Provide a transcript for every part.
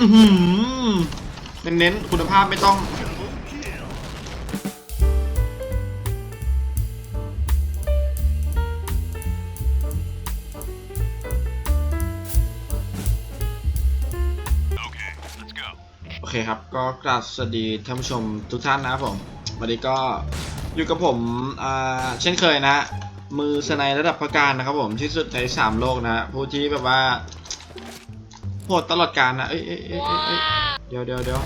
อื้อหือเน้นๆคุณภาพไม่ต้อง โอเคครับ ก็กราบสวัสดีท่านผู้ชมทุกท่านนะครับผม วันนี้ก็อยู่กับผมอ่าเช่นเคยนะฮะมือสไนระดับประการนะครับผมที่สุดในสามโลกนะฮะผู้ที่แบบว่า โหดตลอดการนะเอ้ยเอ้ยเอ้ยเอ้ยเอ้ยเดี๋ยวเดี๋ยวเดี๋ยว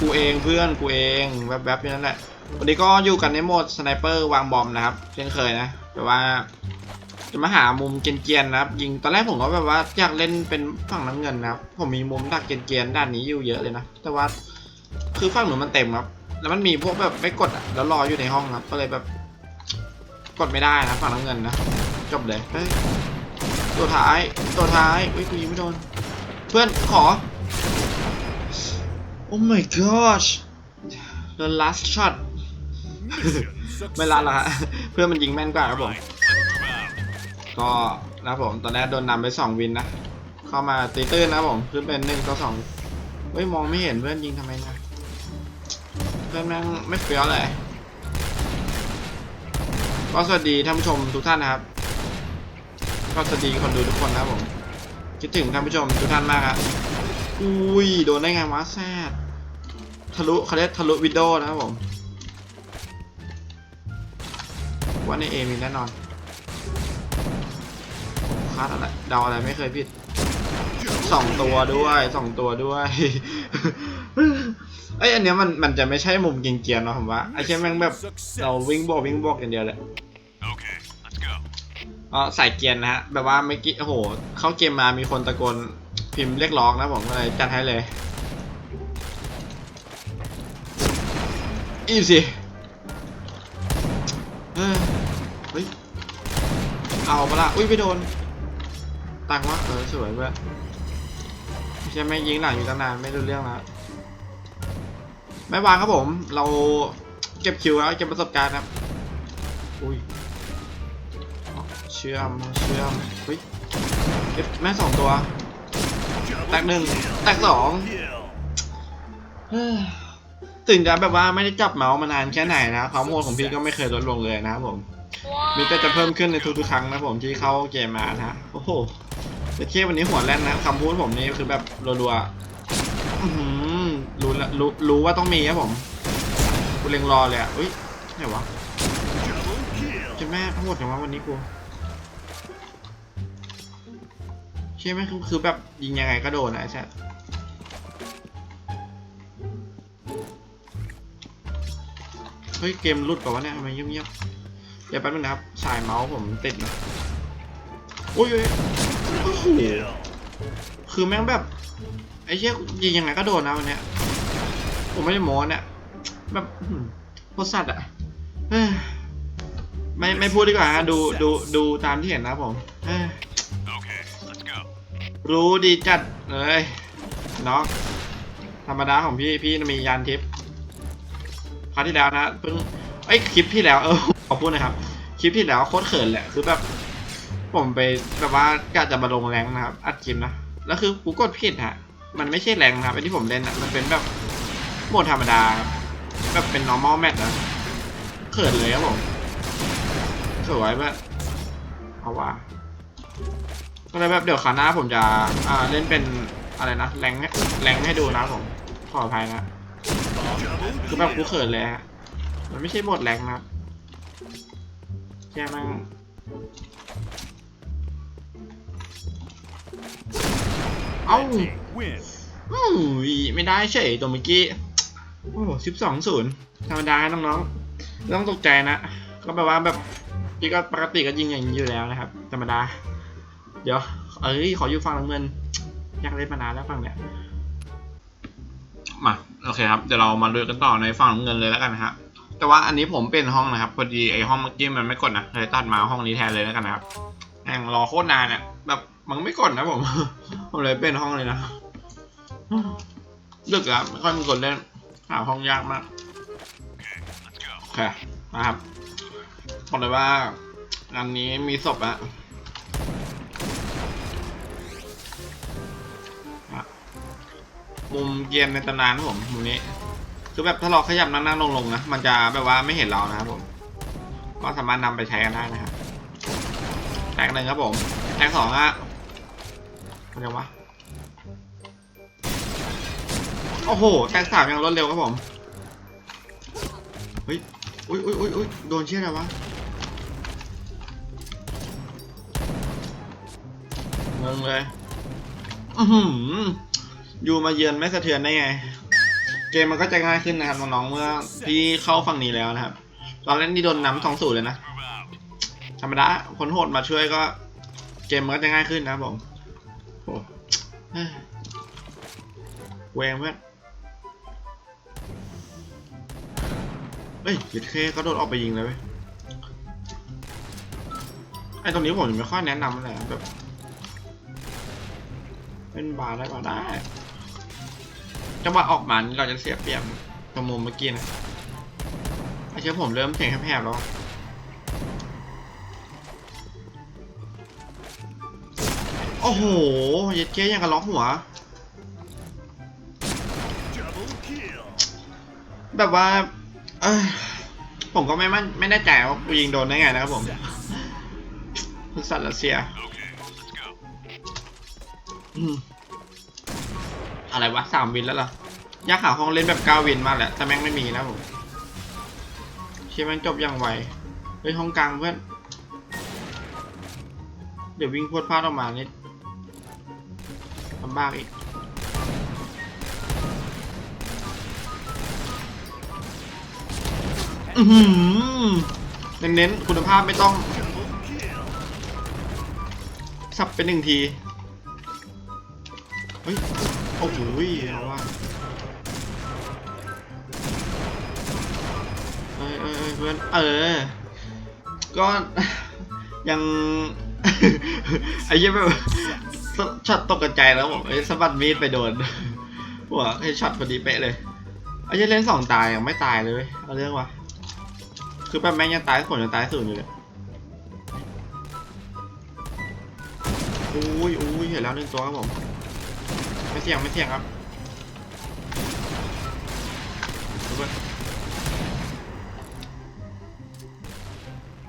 กูเองเพื่อนกูเองแวบๆอย่างนั้นแหละวันนี้ก็อยู่กันในโหมดสไนเปอร์วางบอมนะครับเช่นเคยนะแต่ว่าจะมาหามุมเกรียนๆนะครับ ยิงตอนแรกผมก็แบบว่าอยากเล่นเป็นฝั่งน้ำเงินนะครับ ผมมีมุมดักเกรียนๆด้านนี้อยู่เยอะเลยนะ แต่ว่าคือฝั่งหนูมันเต็มครับ แล้วมันมีพวกแบบไม่กดอะแล้วรออยู่ในห้องครับ ก็เลยแบบ กดไม่ได้นะฝั่งน้ำเงินนะ จบเลยเฮ้ย ตัวท้าย ตัวท้ายอุ้ยกูยิงไม่โดน เพื่อนขอ โอ้ my gosh the last shot ไม่รัดหรอฮะ เพื่อนมันยิงแม่นกว่าครับผม ก็นะผม ตอนแรกโดนนำไปสองวินนะ เข้ามาตีตื้นนะผม ขึ้นเป็นหนึ่งต่อสองเฮ้ย มองไม่เห็นเพื่อนยิงทำไมนะ เพื่อนแม่งไม่เฟี้ยวเลย ก็สวัสดีท่านผู้ชมทุกท่านนะครับ ก็สวัสดีคนดูทุกคนนะผม คิดถึงท่านผู้ชมทุกท่านมากครับอุ้ยโดนได้ไงวะแซดทะลุเขาเรียกทะลุวิดโอนะครับผมว่าในเอมีแน่นอนคาดอะไรเดาอะไรไม่เคยผิดสองตัวด้วยสองตัวด้วยเอ้ยอันเนี้ยมันมันจะไม่ใช่มุมเกียนๆเนาะผมว่าไอ้แค่แม่งแบบเราวิ่งบวกวิ่งบวกอย่างเดียวเลย อ๋อใส่เกียร์นะฮะแบบว่าเมื่อกี้โอ้โหเข้าเกมมามีคนตะโกนพิมพ์เรียกร้องนะผมก็เลยจัดให้เลยอีสิเฮ้ยเอาปะละอุ้ยไปโดนตังวะเออสวยเว้ยไม่ใช่ไม่ยิงหลังอยู่ตั้งนานไม่รู้เรื่องแล้วไม่วางครับผม เราเก็บคิวแล้วเก็บประสบการณ์ครับอุ้ย ชื่อมเชื่อมเฮ้ยเก็บแม่สองตัว แตกหนึ่งแตกสองเฮ้ยถึงจะแบบว่าไม่ได้จับเมาส์มานานแค่ไหนนะความโหดของพี่ก็ไม่เคยลดลงเลยนะครับผม มีแต่จะเพิ่มขึ้นในทุกๆครั้งนะผมที่เข้าเกมมานะฮะโอ้โหแต่เทียวันนี้หัวแล่นนะคำพูดผมนี่คือแบบรัวๆอื้อหือรู้ละรู้รู้ว่าต้องมีครับผมกูเล็งรอเลยอะอุ้ยไหนวะจะแม่โหดจังวะวันนี้กู เชื่อไหมคือคือแบบยิงยังไงก็โดนนะไอ้แซ่เฮ้ยเกมรุดก่อนวะเนี่ยทำไมเงียบๆเดี๋ยวแป๊บนึงนะครับสายเมาส์ผมติดนะโอ้ยโอ้ยโหคือแม่งแบบไอ้เชี่ยยิงยังไงก็โดนนะวันเนี้ยผมไม่ได้โม้เนี่ยแบบโคตรสัตว์อะไม่ไม่พูดดีกว่าฮะดูดูดูตามที่เห็นนะผม รู้ดีจัดเลยน้องธรรมดาของพี่พี่มียานทิพย์คราวที่แล้วนะเพิ่งไอ้คลิปที่แล้วเออขอพูดนะครับ คลิปที่แล้วโคตรเขินแหละคือแบบ ผมไปแบบว่ากะจะมาลงแรงนะครับ อัดคลิปนะแล้วคือกูกดผิดฮะมันไม่ใช่แรงนะครับไอ้ที่ผมเล่นอะมันเป็นแบบโหมดธรรมดาครับแบบเป็น normal match นะเขินเลยครับผมสวยแบบเอาว่า ก็เลยแบบเดี๋ยวคาหน้าผมจะอ่าเล่นเป็นอะไรนะแรงแรงให้ดูนะผมขออภัยนะคือแบบกูเขินเลยฮะมันไม่ใช่บทแรงนะครับแค่มั่งเอ้าอุ้ยไม่ได้เฉยตัวเมื่อกี้ โอ้สิบสองศูนย์ธรรมดาน้องๆ ต้องตกใจนะ ก็แบบว่าแบบพี่ก็ปกติก็ยิงอย่างนี้อยู่แล้วนะครับ ธรรมดา เดี๋ยว เอ้ย ขออยู่ฝั่งน้ำเงิน อยากเล่นมานานแล้วฝั่งเนี้ย มา โอเคครับ เดี๋ยวเรามาดูกันต่อในฝั่งน้ำเงินเลยแล้วกันนะฮะ แต่ว่าอันนี้ผมเป็นห้องนะครับ พอดีไอห้องเมื่อกี้มันไม่กดนะ เลยตัดมาห้องนี้แทนเลยแล้วกันนะครับแม่งรอโคตรนานเนี่ยแบบมันไม่กดนะผม ผมเลยเป็นห้องเลยนะดึกแล้วไม่ค่อยมีคนเล่น หาห้องยากมากโอเคนะครับบอกเลยว่าอันนี้มีศพอะ มุมเกมในตำนานครับผมมุมนี้ คือแบบถ้าเราขยับนั่งๆลงๆนะมันจะแบบว่าไม่เห็นเรานะครับผม ก็สามารถนำไปใช้กันได้นะครับแตกหนึ่งครับผมแตกสองอะมันยังวะโอ้โหแตกสามยังรวดเร็วครับผมเฮ้ยอุ้ยอุ้ยอุ้ยอุ้ยโดนเชี่ยอะไรวะงงเลย อือหือ ยู่มาเยือนไม่สะเทือนได้ไง เกมมันก็จะง่ายขึ้นนะครับน้องๆเมื่อที่เข้าฝั่งนี้แล้วนะครับ ตอนเล่นนี่โดนน้ำสองสูตรเลยนะธรรมดาคนโหดมาช่วยก็ เกมมันก็จะง่ายขึ้นนะผมโอ้เฮ้ยเวงเพื่อนเฮ้ยหยุดเคก็โดดออกไปยิงเลยเว้ยไอตรงนี้ผมยังไม่ค่อยแนะนำเลยแบบเป็นบาร์ได้ก็ได้ จังหวะออกมานี่เราจะเสียเปรียบตรงมุมเมื่อกี้นะไอเชื่อผมเริ่มเสียงแหบๆแล้วโอ้โหเย็ดเจ๊ยังกับล็อกหัว แบบว่าเอยผมก็ไม่มั่นไม่แน่ใจว่ากูยิงโดนได้ไงนะครับผมสัตว์รัสเซีย Okay, let's go. อืม อะไรวะสามวินแล้วเหรออยากหาห้องเล่นแบบเก้าวินมากแหละแต่แม่งไม่มีนะผมเชี่ยแม่งจบอย่างไวเฮ้ยห้องกลางเพื่อนเดี๋ยววิ่งพวดพลาดออกมานี่ลำบากอีกอือหือเน้นๆคุณภาพไม่ต้อง สับเป็นหนึ่งที โอ้โหเอาว่าเอ้ยเอ้ยเอ้ยเพื่อนเออ ก็ยัง ไอ้เหี้ยแบบช็อตตกกระจายแล้วบอกเอ้ยสะบัดมีดไปโดนหัวให้ช็อตพอดีเป๊ะเลยไอ้เหี้ยเล่นสองตายยังไม่ตายเลยเว้ยเอาเรื่องวะคือแบบแม่งยังตายผลยังตายศูนอยู่เลยอุ้ยอุ้ยเห็นแล้วหนึ่งตัวครับผม เสี่ยงไม่เสี่ยงครับดูเว้ย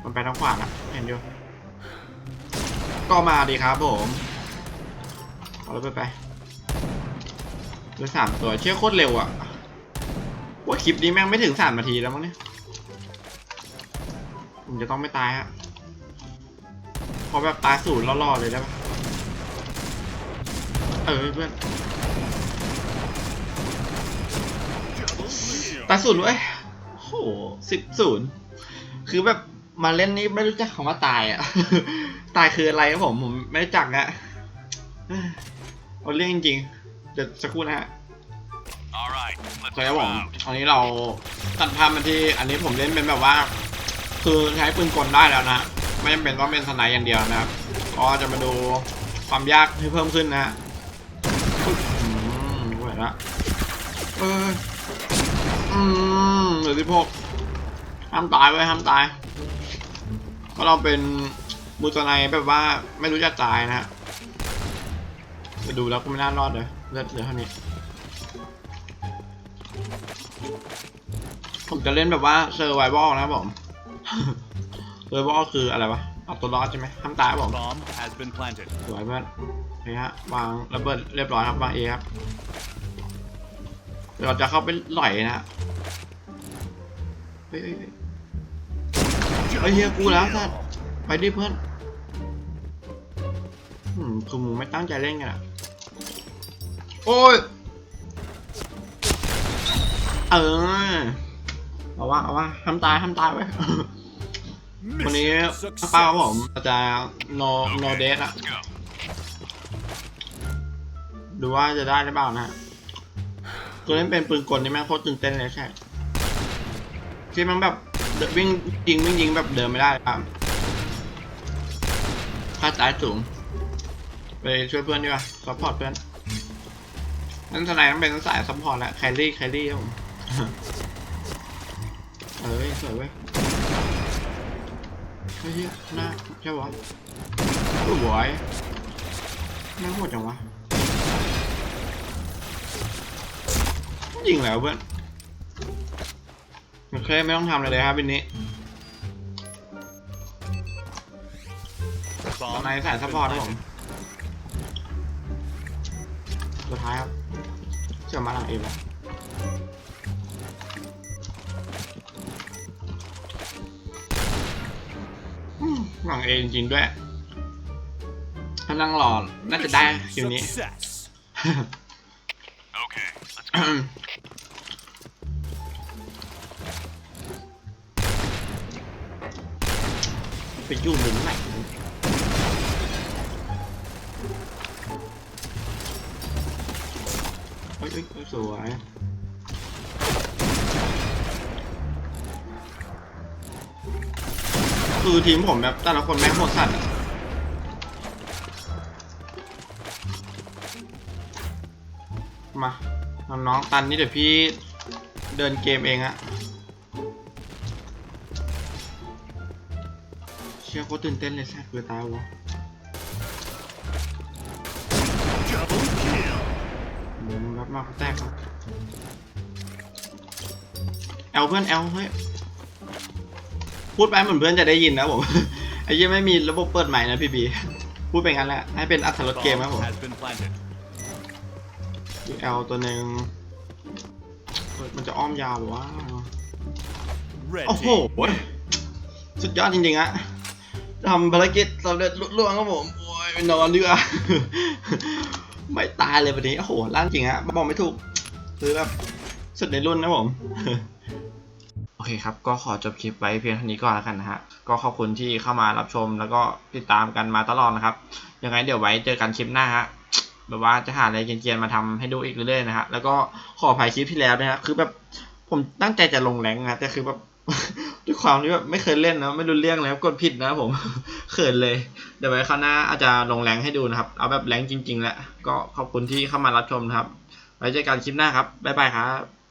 มันไปทางขวานะเห็นอยู่ก็มาดีครับผมเอาเลยไปไปเหลือสามตัวเชื่อโคตรเร็วอะว่าคลิปนี้แม่งไม่ถึงสามนาทีแล้วมั้งเนี่ยผมจะต้องไม่ตายฮะขอแบบตายศูนย์ล่อๆเลยได้ปะ เออเพื่อนตายศูนย์เว้ยโหสิบศูนย์คือแบบมาเล่นนี้ไม่รู้จักคำว่าตายอะ ตายคืออะไรครับผม ผมไม่รู้จักอะเอาเรื่องจริงๆ เดี๋ยวสักครู่นะฮะ All right, โอ let's เคครับ move ผม out. อันนี้เราตัดภาพมาที่ อันนี้ผมเล่นเป็นแบบว่า คือใช้ปืนกลได้แล้วนะ ไม่จำเป็นต้องเป็นสไนด์อย่างเดียวนะครับ ก็จะมาดูความยากที่เพิ่มขึ้นนะฮะปึ๊บ อืมไหวละเอออืมเหลือที่พกห้ามตายไว้ยห้ามตาย เพราะเราเป็นมือสไนด์แบบว่าไม่รู้จะตายนะฮะไปดูแล้วก็ไม่น่ารอดเลยเลือดเหลือเท่านี้ ผมจะเล่นแบบว่าเซอร์ไว a l นะครับผมเซอร์ไว a l คืออะไรวะเอาตัวรอดใช่ไหมห้ามตายครับผม Bomb has been planted. สวยเพื่อ นี่ฮะวางระเบิดเรียบร้อยครับวางเอครับเดี๋ยวเราจะเข้าไปหล่อยนะฮะเฮ้ยเฮ้ยเฮ้ยเฮียกูแล้วสัตว์ไปดิเพื่อนอืมคือมึงไม่ตั้งใจเล่นกันอะโอ้ยเออเอาว่าเอาว่าห้ามตายห้ามตายไว้วันนี้ป้าผมจะ no no Okay, date อะ ดูว่าจะได้หรือเปล่านะตัวเล่นเป็นปืนกลนี่แม่งโคตรตื่นเต้นเลยใช่ที่มันแบบวิ่งยิงวิ่งยิงแบบเดินไม่ได้ครับค่าตายสูง ไปช่วยเพื่อนดีกว่าซัพพอร์ตเพื่อนนั่นทนายต้องเป็นสายซัพพอร์ตแหละแคลรี่แคลรี่ครับผมเอ้ยสวยเว้ยเฮ้ยหี้ยหน้าใช่ปะโอ้โหยน่าโหดจังวะ ยิงแล้วเพื่อนโอเคไม่ต้องทำอะไรเลยครับบินนี้ตอน Bomb ใน has สาย been ซัพพอร์ตครับผม planted. สุดท้ายครับเชื่อมาหลังเองแล้วอืมหลังเองจริงๆด้วยถ้านั่งรอน่าจะได้คิวนี้ Success. Okay, let's go. อยู่หมุมไหนเฮ้ยเฮ้ยเฮ้ยสวยคือทีมผมแบบแต่ละคนแม่งโหดสัตว์อะมา น้องๆตันนี่เดี๋ยวพี่เดินเกมเองอะ ชี่ยโคตรตื่นเต้นเลยแซ่บคือตายวะ Double kill. อืมรับมาเขาแตกครับแอลเพื่อนแอลเฮ้ยพูดไปเหมือนเพื่อนจะได้ยินนะผมไอ้ยี่ไม่มีระบบเปิดใหม่นะพี่บีพูดไปงั้นแหละให้เป็นอัตรสเกมครับผม Bomb has been planted. มีแอลตัวหนึ่งเฮ้ยมันจะอ้อมยาวว้าว Red โอ้โห team. สุดยอดจริงๆอะ ทำภารกิจสำเร็จลุล่วงครับผม โอ้ยไปนอนดีกว่า ไม่ตายเลยวันนี้ โอ้โหล่างจริงอะบอกไม่ถูก คือแบบสุดในรุ่นนะผม โอเคครับ ก็ขอจบคลิปไว้เพียงเท่านี้ก่อนแล้วกันนะฮะ ก็ขอบคุณที่เข้ามารับชมแล้วก็ติดตามกันมาตลอดนะครับ ยังไงเดี๋ยวไว้เจอกันคลิปหน้าฮะ แบบว่าจะหาอะไรเกียนๆมาทำให้ดูอีกเรื่อยๆนะฮะ แล้วก็ขออภัยคลิปที่แล้วนะฮะ คือแบบผมตั้งใจจะลงแรงนะแต่คือแบบ ด้วยความที่แบบไม่เคยเล่นนะไม่รู้เรื่องเลยครับกดผิดนะผมเขินเลย เดี๋ยวไว้คราวหน้าอาจจะลงแรงให้ดูนะครับ เอาแบบแรงจริง ๆ แหละก็ขอบคุณที่เข้ามารับชมนะครับ ไว้เจอกันคลิปหน้าครับบ๊ายบายครับ